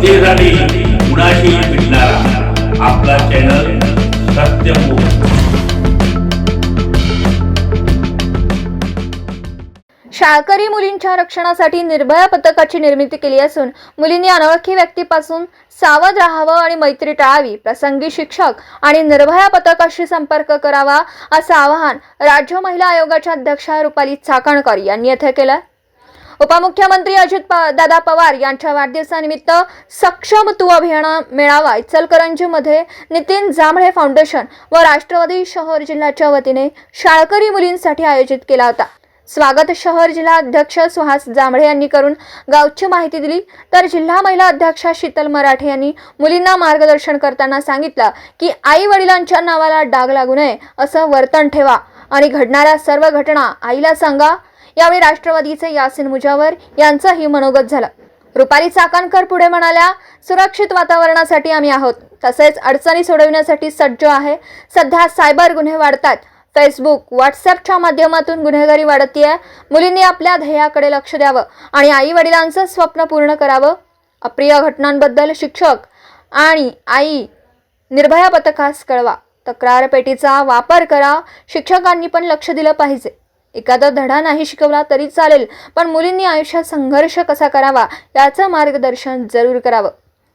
जनतेसाठी कुणाशी भेटणारा आपला चॅनल सत्यमुख शाळकरी मुलींच्या रक्षणासाठी निर्भया पथकाची निर्मिती केली असून मुलींनी अनोळखी व्यक्तीपासून सावध राहावं आणि मैत्री टाळावी प्रसंगी शिक्षक आणि निर्भया पथकाशी संपर्क करावा असं आवाहन राज्य महिला आयोगाच्या अध्यक्षा रुपाली चाकणकर यांनी येथे केलं. उपमुख्यमंत्री अजित प- दादा पवार यांच्या वाढदिवसानिमित्त सक्षम तू अभियान मेळावा इचलकरंजीमध्ये नितीन जांभळे फाउंडेशन व राष्ट्रवादी शहर जिल्ह्याच्या वतीने शाळकरी मुलींसाठी आयोजित केला होता. स्वागत शहर जिल्हा अध्यक्ष सुहास जांभळे यांनी करून गावची माहिती दिली. तर जिल्हा महिला अध्यक्षा शीतल मराठे यांनी मुलींना मार्गदर्शन करताना सांगितलं की आई वडिलांच्या नावाला डाग लागू नये असं वर्तन ठेवा आणि घडणाऱ्या सर्व घटना आईला सांगा यावेळी राष्ट्रवादीचे यासिन मुजावर यांचंही मनोगत झालं. रुपाली चाकणकर पुढे म्हणाल्या सुरक्षित वातावरणासाठी आम्ही आहोत. तसेच अडचणी सोडविण्यासाठी सज्ज आहे. सध्या सायबर गुन्हे वाढतात. फेसबुक व्हॉट्सअपच्या माध्यमातून गुन्हेगारी वाढतीये. मुलींनी आपल्या ध्येयाकडे लक्ष द्यावं आणि आई वडिलांचं स्वप्न पूर्ण करावं. अप्रिय घटनांबद्दल शिक्षक आणि आई निर्भया पथकास कळवा. तक्रार पेटीचा वापर करा. शिक्षकांनी पण लक्ष दिलं पाहिजे. एखादा धडा नाही शिकवला तरी चालेल पण मुलींनी आयुष्यात संघर्ष कसा करावा याचं मार्गदर्शन जरूर करावं.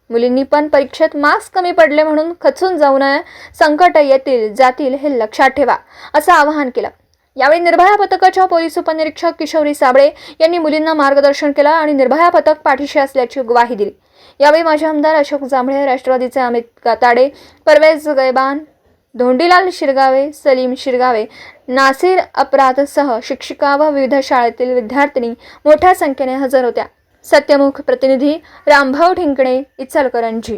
मुलींनी पण परीक्षेत मार्क्स कमी पडले म्हणून खचून जाऊ नये संकट येतील जातील हे लक्षात ठेवा असं आवाहन केलं. यावेळी निर्भया पथकाच्या पोलीस उपनिरीक्षक किशोरी साबळे यांनी मुलींना मार्गदर्शन केलं आणि निर्भया पथक पाठीशी असल्याची ग्वाही दिली. यावेळी माजी आमदार अशोक जांभळे राष्ट्रवादीचे अमित गाताडे परवेज गैबान धोंडीलाल शिरगावे सलीम शिरगावे नासिर अपराधसह शिक्षिका व विविध शाळेतील विद्यार्थिनी मोठ्या संख्येने हजर होत्या. सत्यमुख प्रतिनिधी रामभाऊ ठिंकणे इचलकरंजी.